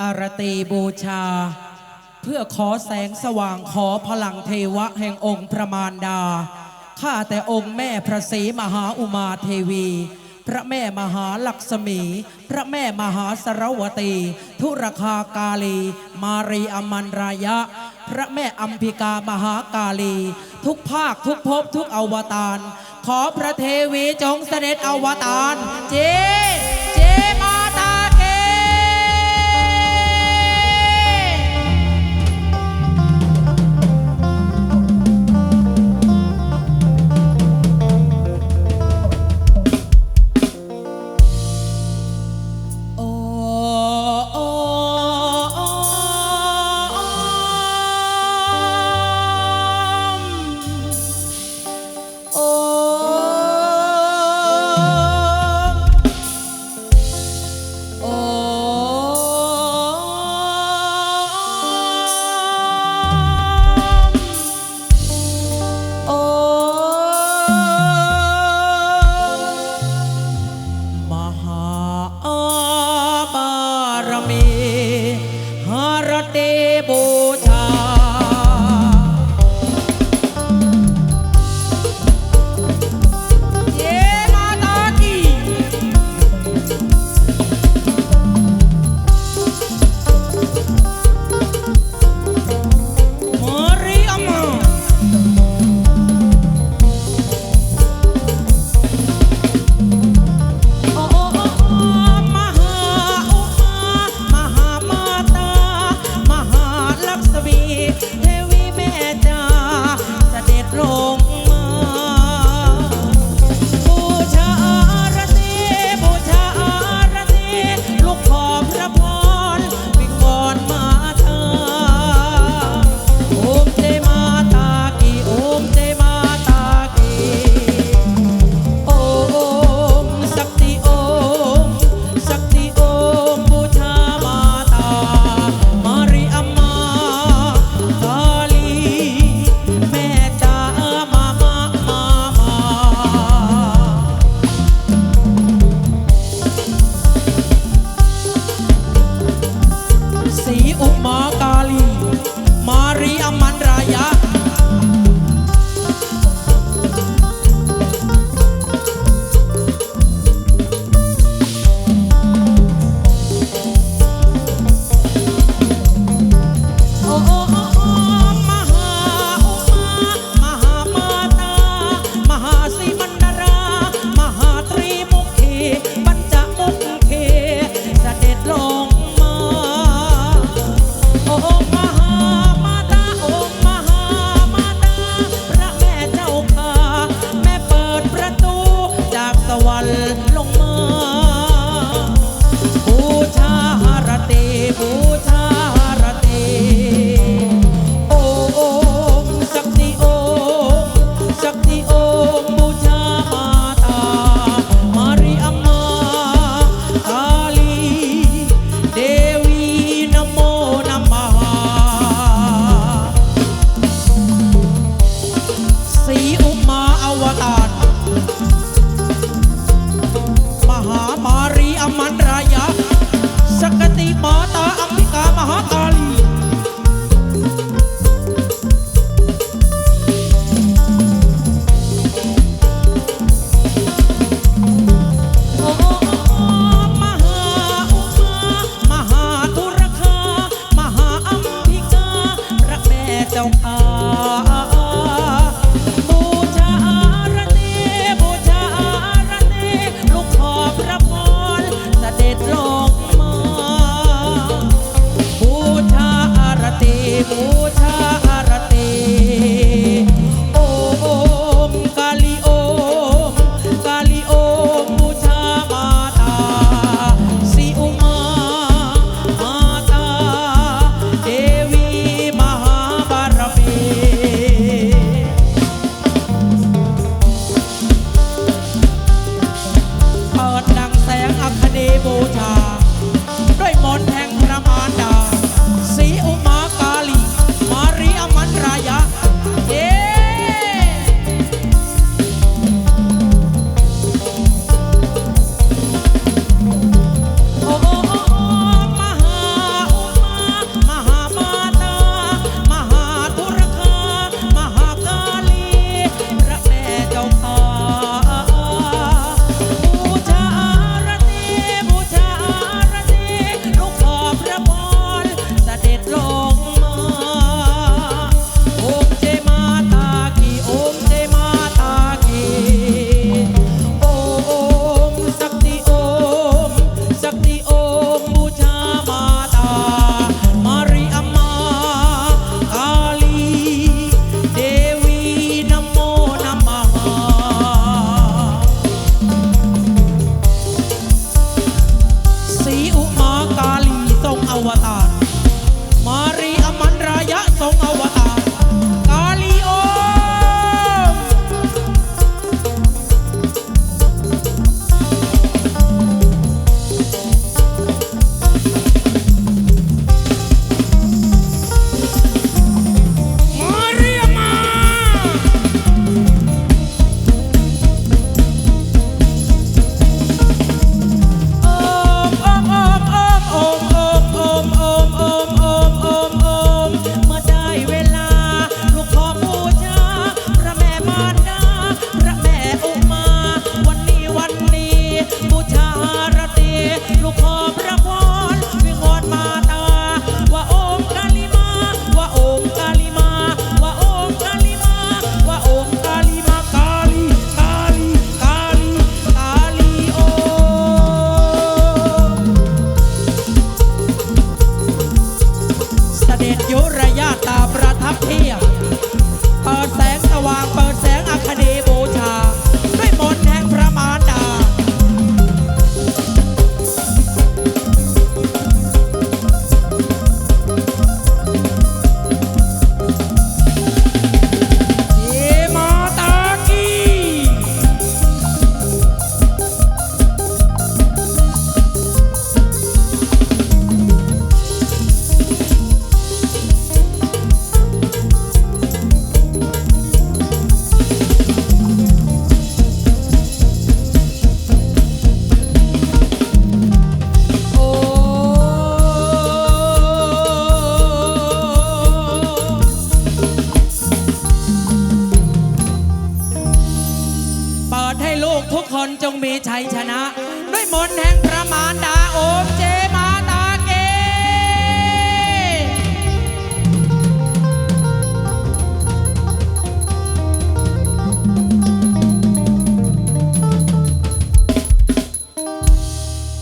อารตีบูชา เพื่อขอแสงสว่างขอพลังเทวะแห่งองค์พระมารดา ข้าแต่องค์แม่พระศรีมหาอุมาเทวี พระแม่มหาลักษมี พระแม่มหาสรวตีทุรคากาลี มารีอมันรายะ พระแม่อัมพิกามหากาลี ทุกภาคทุกภพทุกอวตาร ขอพระเทวีจงเสด็จอวตารจเจ ชัยชนะ